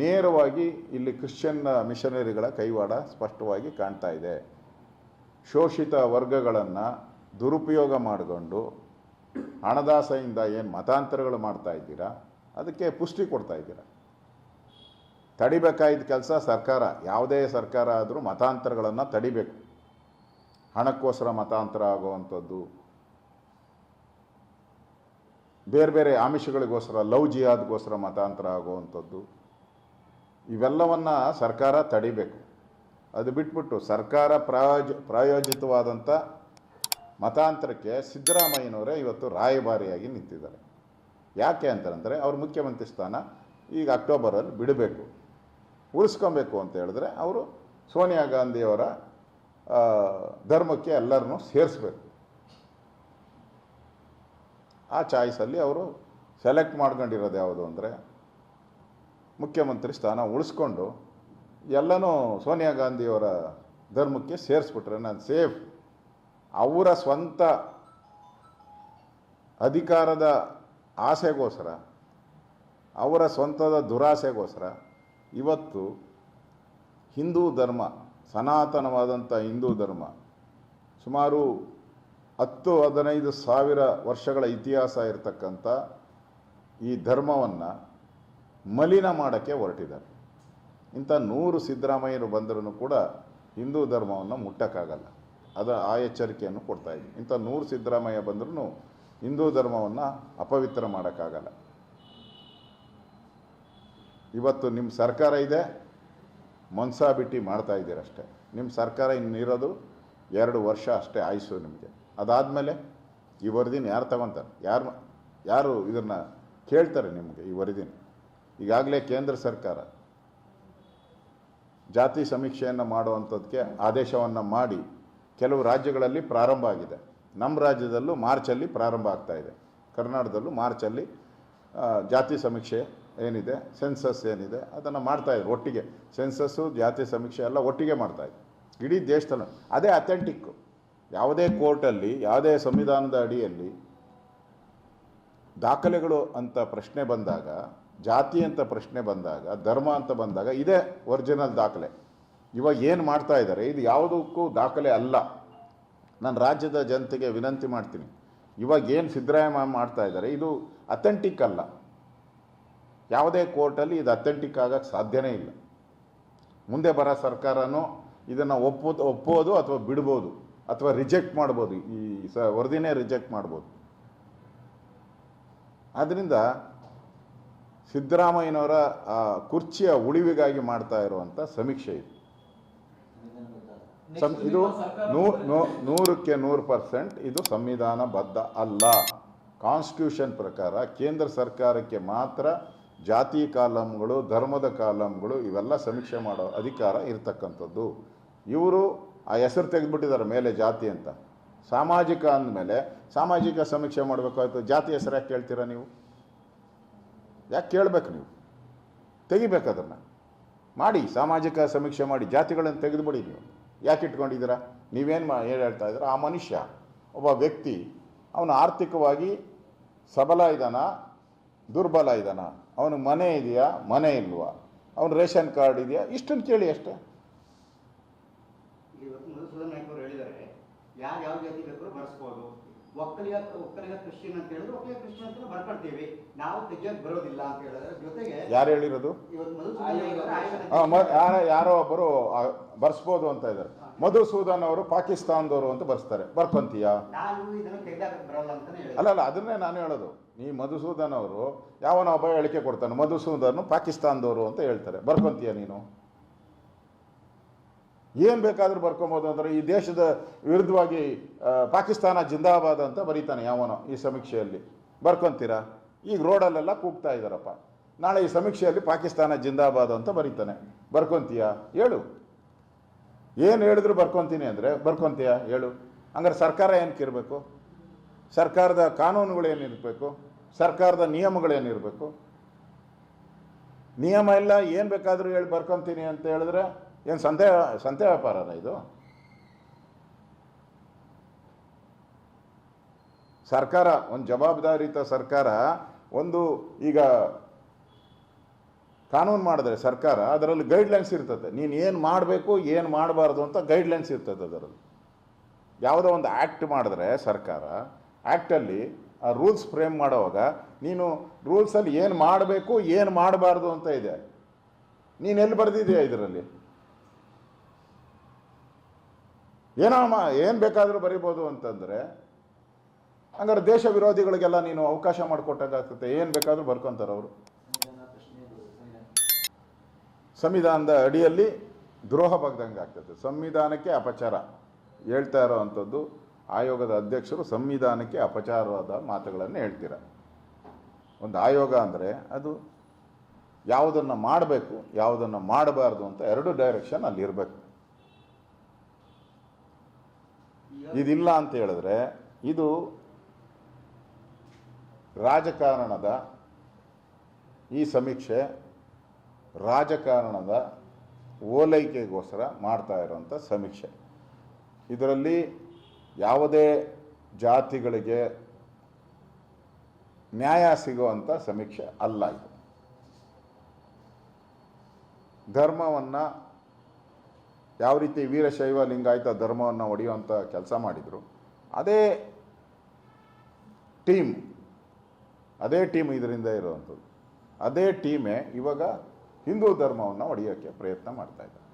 ನೇರವಾಗಿ ಇಲ್ಲಿ ಕ್ರಿಶ್ಚಿಯನ್ ಮಿಷನರಿಗಳ ಕೈವಾಡ ಸ್ಪಷ್ಟವಾಗಿ ಕಾಣ್ತಾ ಇದೆ. ಶೋಷಿತ ವರ್ಗಗಳನ್ನು ದುರುಪಯೋಗ ಮಾಡಿಕೊಂಡು ಹಣದಾಸೆಯಿಂದ ಏನು ಮತಾಂತರಗಳು ಮಾಡ್ತಾ ಇದ್ದೀರಾ? ಅದಕ್ಕೆ ಪುಷ್ಟಿ ಕೊಡ್ತಾ ಇದ್ದೀರಾ? ತಡಿಬೇಕಾಯಿದ್ದ ಕೆಲಸ ಸರ್ಕಾರ, ಯಾವುದೇ ಸರ್ಕಾರ ಆದರೂ ಮತಾಂತರಗಳನ್ನು ತಡಿಬೇಕು. ಹಣಕ್ಕೋಸ್ಕರ ಮತಾಂತರ ಆಗುವಂಥದ್ದು. ಬೇರೆ ಬೇರೆ ಆಮಿಷಗಳಿಗೋಸ್ಕರ, ಲವ್ ಜಿಯಾದ್ಗೋಸ್ಕರ ಮತಾಂತರ ಆಗುವಂಥದ್ದು. ಇವೆಲ್ಲವನ್ನು ಸರ್ಕಾರ ತಡಿಬೇಕು. ಅದು ಬಿಟ್ಬಿಟ್ಟು ಸರ್ಕಾರ ಪ್ರಾಯೋಜ ಪ್ರಾಯೋಜಿತವಾದಂಥ ಮತಾಂತರಕ್ಕೆ ಸಿದ್ದರಾಮಯ್ಯನವರೇ ಇವತ್ತು ರಾಯಭಾರಿಯಾಗಿ ನಿಂತಿದ್ದಾರೆ. ಯಾಕೆ ಅಂತಂದರೆ ಅವ್ರ ಮುಖ್ಯಮಂತ್ರಿ ಸ್ಥಾನ ಈಗ ಅಕ್ಟೋಬರಲ್ಲಿ ಬಿಡಬೇಕು. ಉಳಿಸ್ಕೊಬೇಕು ಅಂತ ಹೇಳಿದ್ರೆ ಅವರು ಸೋನಿಯಾ ಗಾಂಧಿಯವರ ಧರ್ಮಕ್ಕೆ ಎಲ್ಲರನ್ನೂ ಸೇರಿಸ್ಬೇಕು. ಆ ಚಾಯ್ಸಲ್ಲಿ ಅವರು ಸೆಲೆಕ್ಟ್ ಮಾಡ್ಕೊಂಡಿರೋದು ಯಾವುದು ಅಂದರೆ ಮುಖ್ಯಮಂತ್ರಿ ಸ್ಥಾನ ಉಳಿಸ್ಕೊಂಡು ಎಲ್ಲನೂ ಸೋನಿಯಾ ಗಾಂಧಿಯವರ ಧರ್ಮಕ್ಕೆ ಸೇರಿಸ್ಬಿಟ್ರೆ ನಾನು ಸೇಫ್. ಅವರ ಸ್ವಂತ ಅಧಿಕಾರದ ಆಸೆಗೋಸ್ಕರ, ಅವರ ಸ್ವಂತದ ದುರಾಸೆಗೋಸ್ಕರ ಇವತ್ತು ಹಿಂದೂ ಧರ್ಮ, ಸನಾತನವಾದಂಥ ಹಿಂದೂ ಧರ್ಮ, ಸುಮಾರು ಹತ್ತು ಹದಿನೈದು ಸಾವಿರ ವರ್ಷಗಳ ಇತಿಹಾಸ ಇರತಕ್ಕಂಥ ಈ ಧರ್ಮವನ್ನು ಮಲಿನ ಮಾಡೋಕ್ಕೆ ಹೊರಟಿದ್ದಾರೆ. ಇಂಥ ನೂರು ಸಿದ್ದರಾಮಯ್ಯರು ಬಂದರೂ ಕೂಡ ಹಿಂದೂ ಧರ್ಮವನ್ನು ಮುಟ್ಟಕ್ಕಾಗಲ್ಲ. ಅದು ಆ ಎಚ್ಚರಿಕೆಯನ್ನು ಕೊಡ್ತಾ ಇದ್ದೀನಿ ಇಂಥ ನೂರು ಸಿದ್ದರಾಮಯ್ಯ ಬಂದರೂ ಹಿಂದೂ ಧರ್ಮವನ್ನು ಅಪವಿತ್ರ ಮಾಡೋಕ್ಕಾಗಲ್ಲ. ಇವತ್ತು ನಿಮ್ಮ ಸರ್ಕಾರ ಇದೆ, ಮನ್ಸಾ ಬಿಟ್ಟು ಮಾಡ್ತಾ ಇದ್ದೀರಷ್ಟೇ ನಿಮ್ಮ ಸರ್ಕಾರ ಇನ್ನಿರೋದು ಎರಡು ವರ್ಷ ಅಷ್ಟೇ ಆಯಿಸು ನಿಮಗೆ. ಅದಾದಮೇಲೆ ಈ ವರದಿನ ಯಾರು ತಗೊತಾರೆ? ಯಾರು ಯಾರು ಇದನ್ನು ಕೇಳ್ತಾರೆ ನಿಮಗೆ ಈ ವರದಿನ? ಈಗಾಗಲೇ ಕೇಂದ್ರ ಸರ್ಕಾರ ಜಾತಿ ಸಮೀಕ್ಷೆಯನ್ನು ಮಾಡುವಂಥದ್ದಕ್ಕೆ ಆದೇಶವನ್ನು ಮಾಡಿ ಕೆಲವು ರಾಜ್ಯಗಳಲ್ಲಿ ಪ್ರಾರಂಭ ಆಗಿದೆ. ನಮ್ಮ ರಾಜ್ಯದಲ್ಲೂ ಮಾರ್ಚಲ್ಲಿ ಪ್ರಾರಂಭ ಆಗ್ತಾ ಇದೆ. ಕರ್ನಾಟಕದಲ್ಲೂ ಮಾರ್ಚಲ್ಲಿ ಜಾತಿ ಸಮೀಕ್ಷೆ ಏನಿದೆ, ಸೆನ್ಸಸ್ ಏನಿದೆ, ಅದನ್ನು ಮಾಡ್ತಾ ಇದ್ದಾರೆ ಒಟ್ಟಿಗೆ. ಸೆನ್ಸಸ್ಸು, ಜಾತಿ ಸಮೀಕ್ಷೆ ಎಲ್ಲ ಒಟ್ಟಿಗೆ ಮಾಡ್ತಾ ಇದೆ. ಇಡೀ ದೇಶದಲ್ಲಿ. ಅದೇ ಅಥೆಂಟಿಕ್ಕು. ಯಾವುದೇ ಕೋರ್ಟಲ್ಲಿ, ಯಾವುದೇ ಸಂವಿಧಾನದ ಅಡಿಯಲ್ಲಿ ದಾಖಲೆಗಳು ಅಂತ ಪ್ರಶ್ನೆ ಬಂದಾಗ ಜಾತಿ ಅಂತ ಪ್ರಶ್ನೆ ಬಂದಾಗ, ಧರ್ಮ ಅಂತ ಬಂದಾಗ ಇದೇ ಒರಿಜಿನಲ್ ದಾಖಲೆ. ಇವಾಗ ಏನು ಮಾಡ್ತಾ ಇದ್ದಾರೆ ಇದು ಯಾವುದಕ್ಕೂ ದಾಖಲೆ ಅಲ್ಲ. ನಾನು ರಾಜ್ಯದ ಜನತೆಗೆ ವಿನಂತಿ ಮಾಡ್ತೀನಿ. ಇವಾಗ ಏನು ಸಿದ್ದರಾಮಯ್ಯ ಮಾಡ್ತಾ ಇದ್ದಾರೆ ಇದು ಅಥೆಂಟಿಕ್ ಅಲ್ಲ. ಯಾವುದೇ ಕೋರ್ಟಲ್ಲಿ ಇದು ಅಥೆಂಟಿಕ್ ಆಗೋಕ್ಕೆ ಸಾಧ್ಯನೇ ಇಲ್ಲ. ಮುಂದೆ ಬರೋ ಸರ್ಕಾರನೂ ಇದನ್ನು ಒಪ್ಪೋದು ಒಪ್ಪೋದು ಅಥವಾ ಬಿಡ್ಬೋದು, ಅಥವಾ ರಿಜೆಕ್ಟ್ ಮಾಡ್ಬೋದು, ಈ ಸ, ವರದಿನೇ ರಿಜೆಕ್ಟ್ ಮಾಡ್ಬೋದು. ಆದ್ದರಿಂದ ಸಿದ್ದರಾಮಯ್ಯನವರ ಕುರ್ಚಿಯ ಉಳಿವಿಗಾಗಿ ಮಾಡ್ತಾ ಇರುವಂಥ ಸಮೀಕ್ಷೆ ಇದು. ಸಂ ಇದು ನೂರಕ್ಕೆ ನೂರು ಪರ್ಸೆಂಟ್ ಇದು ಸಂವಿಧಾನಬದ್ಧ ಅಲ್ಲ. ಕಾನ್ಸ್ಟಿಟ್ಯೂಷನ್ ಪ್ರಕಾರ ಕೇಂದ್ರ ಸರ್ಕಾರಕ್ಕೆ ಮಾತ್ರ ಜಾತಿ ಕಾಲಮ್ಗಳು ಧರ್ಮದ ಕಾಲಮ್ಗಳು ಇವೆಲ್ಲ ಸಮೀಕ್ಷೆ ಮಾಡೋ ಅಧಿಕಾರ ಇರತಕ್ಕಂಥದ್ದು. ಇವರು ಆ ಹೆಸರು ತೆಗೆದುಬಿಟ್ಟಿದ್ದಾರೆ ಮೇಲೆ ಜಾತಿ ಅಂತ. ಸಾಮಾಜಿಕ ಅಂದಮೇಲೆ ಸಾಮಾಜಿಕ ಸಮೀಕ್ಷೆ ಮಾಡಬೇಕಾಯ್ತು. ಜಾತಿ ಹೆಸರು ಯಾಕೆ ಕೇಳ್ತೀರಾ ನೀವು? ಯಾಕೆ ಕೇಳಬೇಕು ನೀವು? ತೆಗಿಬೇಕು ಅದನ್ನು. ಮಾಡಿ, ಸಾಮಾಜಿಕ ಸಮೀಕ್ಷೆ ಮಾಡಿ, ಜಾತಿಗಳನ್ನು ತೆಗೆದುಬಿಡಿ ನೀವು. ಯಾಕೆ ಇಟ್ಕೊಂಡಿದ್ದೀರಾ? ನೀವೇನು ಮಾ, ಏನು ಹೇಳ್ತಾ ಇದ್ದೀರಾ? ಆ ಮನುಷ್ಯ, ಒಬ್ಬ ವ್ಯಕ್ತಿ, ಅವನು ಆರ್ಥಿಕವಾಗಿ ಸಬಲ ಇದ್ದಾನ ದುರ್ಬಲ ಇದ್ದಾನ ಅವನು ಮನೆ ಇದೆಯಾ? ಮನೆ ಇಲ್ವಾ? ಅವನು ರೇಷನ್ ಕಾರ್ಡ್ ಇದೆಯಾ? ಇಷ್ಟನ್ನು ಕೇಳಿ ಅಷ್ಟೇ. ಒಕ್ಕಲಿಗ ಒಕ್ಕಲಿಗ ಕ್ರಿಶ್ಚಿಯನ್ ಅಂತ ಹೇಳಿದ್ರು ಒಕ್ಕಲಿಗ ಕ್ರಿಶ್ಚಿಯನ್ ಅಂತ ಬರ್ಕೊಳ್ತೀವಿ. ನಾವು ತೆಗಿಯೋಕೆ ಬರೋದಿಲ್ಲ ಅಂತ ಹೇಳಿದ್ರೆ ಜೊತೆಗೆ ಯಾರು ಹೇಳಿರೋದು? ಯಾರ ಯಾರೋ ಒಬ್ಬರು ಬರ್ಸ್ಬೋದು ಅಂತ ಇದ್ದಾರೆ. ಮಧುಸೂದನ್ ಅವರು ಪಾಕಿಸ್ತಾನದವರು ಅಂತ ಬರ್ಸ್ತಾರೆ. ಬರ್ಕೊಂತೀಯಾ? ನಾನು ಇದನ್ನು ತೆಗೆದಾಕಕ್ಕೆ ಬರಲ್ಲ ಅಂತಾನೆ ಹೇಳಿದೆ ಅಲ್ಲ ಅಲ್ಲ ಅದನ್ನೇ ನಾನು ಹೇಳೋದು. ನೀ ಮಧುಸೂದನ್ ಅವರು ಯಾವನ ಒಬ್ಬ ಹೇಳಿಕೆ ಕೊಡ್ತಾನೆ. ಮಧುಸೂದನ್ ಪಾಕಿಸ್ತಾನದವರು ಅಂತ ಹೇಳ್ತಾರೆ. ಬರ್ಕೊಂತೀಯ ನೀನು? ಏನು ಬೇಕಾದರೂ ಬರ್ಕೊಬೋದು ಅಂದರೆ ಈ ದೇಶದ ವಿರುದ್ಧವಾಗಿ ಪಾಕಿಸ್ತಾನ ಜಿಂದಾಬಾದ್ ಅಂತ ಬರೀತಾನೆ ಯಾವನೋ ಈ ಸಮೀಕ್ಷೆಯಲ್ಲಿ. ಬರ್ಕೊತೀರಾ? ಈಗ ರೋಡಲ್ಲೆಲ್ಲ ಕೂಗ್ತಾ ಇದ್ದಾರಪ್ಪ ನಾಳೆ ಈ ಸಮೀಕ್ಷೆಯಲ್ಲಿ ಪಾಕಿಸ್ತಾನ ಜಿಂದಾಬಾದ್ ಅಂತ ಬರೀತಾನೆ. ಬರ್ಕೊತೀಯಾ? ಹೇಳು. ಏನು ಹೇಳಿದ್ರು ಬರ್ಕೊತೀನಿ ಅಂದರೆ, ಬರ್ಕೊಂತೀಯಾ? ಹೇಳು. ಹಂಗಾರೆ ಸರ್ಕಾರ ಏನಕ್ಕೆ ಇರಬೇಕು ಸರ್ಕಾರದ ಕಾನೂನುಗಳು ಏನಿರಬೇಕು ಸರ್ಕಾರದ ನಿಯಮಗಳೇನಿರಬೇಕು ನಿಯಮ ಇಲ್ಲ, ಏನು ಬೇಕಾದರೂ ಹೇಳಿ ಬರ್ಕೊಂತೀನಿ ಅಂತ ಹೇಳಿದ್ರೆ ಏನು ಸಂತೆ ಸಂತೆ ವ್ಯಾಪಾರನ ಇದು? ಸರ್ಕಾರ, ಒಂದು ಜವಾಬ್ದಾರಿತ ಸರ್ಕಾರ, ಒಂದು ಈಗ ಕಾನೂನು ಮಾಡಿದ್ರೆ ಸರ್ಕಾರ, ಅದರಲ್ಲಿ ಗೈಡ್ಲೈನ್ಸ್ ಇರ್ತದೆ. ನೀನು ಏನು ಮಾಡಬೇಕು, ಏನು ಮಾಡಬಾರ್ದು ಅಂತ ಗೈಡ್ಲೈನ್ಸ್ ಇರ್ತದೆ ಅದರಲ್ಲಿ. ಯಾವುದೋ ಒಂದು ಆ್ಯಕ್ಟ್ ಮಾಡಿದ್ರೆ ಸರ್ಕಾರ ಆ್ಯಕ್ಟಲ್ಲಿ ಆ ರೂಲ್ಸ್ ಫ್ರೇಮ್ ಮಾಡೋವಾಗ ನೀನು ರೂಲ್ಸಲ್ಲಿ ಏನು ಮಾಡಬೇಕು, ಏನು ಮಾಡಬಾರ್ದು ಅಂತ ಇದೆ. ನೀನು ಎಲ್ಲಿ ಬರೆದಿದೆಯಾ ಇದರಲ್ಲಿ? ಏನೋ ಏನು ಬೇಕಾದರೂ ಬರಿಬೋದು ಅಂತಂದರೆ, ಹಂಗಾರೆ ದೇಶ ವಿರೋಧಿಗಳಿಗೆಲ್ಲ ನೀನು ಅವಕಾಶ ಮಾಡಿಕೊಟ್ಟಂಗಾಗ್ತದೆ. ಏನು ಬೇಕಾದರೂ ಬರ್ಕೊತಾರೆ ಅವರು. ಸಂವಿಧಾನದ ಅಡಿಯಲ್ಲಿ ದ್ರೋಹ ಬಗ್ದಂಗೆ ಆಗ್ತದೆ. ಸಂವಿಧಾನಕ್ಕೆ ಅಪಚಾರ. ಹೇಳ್ತಾ ಇರೋವಂಥದ್ದು ಆಯೋಗದ ಅಧ್ಯಕ್ಷರು ಸಂವಿಧಾನಕ್ಕೆ ಅಪಚಾರವಾದ ಮಾತುಗಳನ್ನು ಹೇಳ್ತೀರ? ಒಂದು ಆಯೋಗ ಅಂದರೆ ಅದು ಯಾವುದನ್ನು ಮಾಡಬೇಕು, ಯಾವುದನ್ನು ಮಾಡಬಾರ್ದು ಅಂತ ಎರಡು ಡೈರೆಕ್ಷನ್ ಅಲ್ಲಿ ಇದಿಲ್ಲ ಅಂತ ಹೇಳಿದ್ರೆ ಇದು ರಾಜಕಾರಣದ ಈ ಸಮೀಕ್ಷೆ ರಾಜಕಾರಣದ ಓಲೈಕೆಗೋಸ್ಕರ ಮಾಡ್ತಾ ಇರೋಂಥ ಸಮೀಕ್ಷೆ. ಇದರಲ್ಲಿ ಯಾವುದೇ ಜಾತಿಗಳಿಗೆ ನ್ಯಾಯ ಸಿಗುವಂಥ ಸಮೀಕ್ಷೆ ಅಲ್ಲ ಇದು. ಧರ್ಮವನ್ನು ಯಾವ ರೀತಿ ವೀರಶೈವ ಲಿಂಗಾಯತ ಧರ್ಮವನ್ನು ಒಡೆಯುವಂಥ ಕೆಲಸ ಮಾಡಿದರು, ಅದೇ ಟೀಮ್ ಅದೇ ಟೀಮ್ ಇದರಿಂದ ಇರುವಂಥದ್ದು. ಅದೇ ಟೀಮೇ ಇವಾಗ ಹಿಂದೂ ಧರ್ಮವನ್ನು ಒಡೆಯೋಕ್ಕೆ ಪ್ರಯತ್ನ ಮಾಡ್ತಾ ಇದ್ದಾರೆ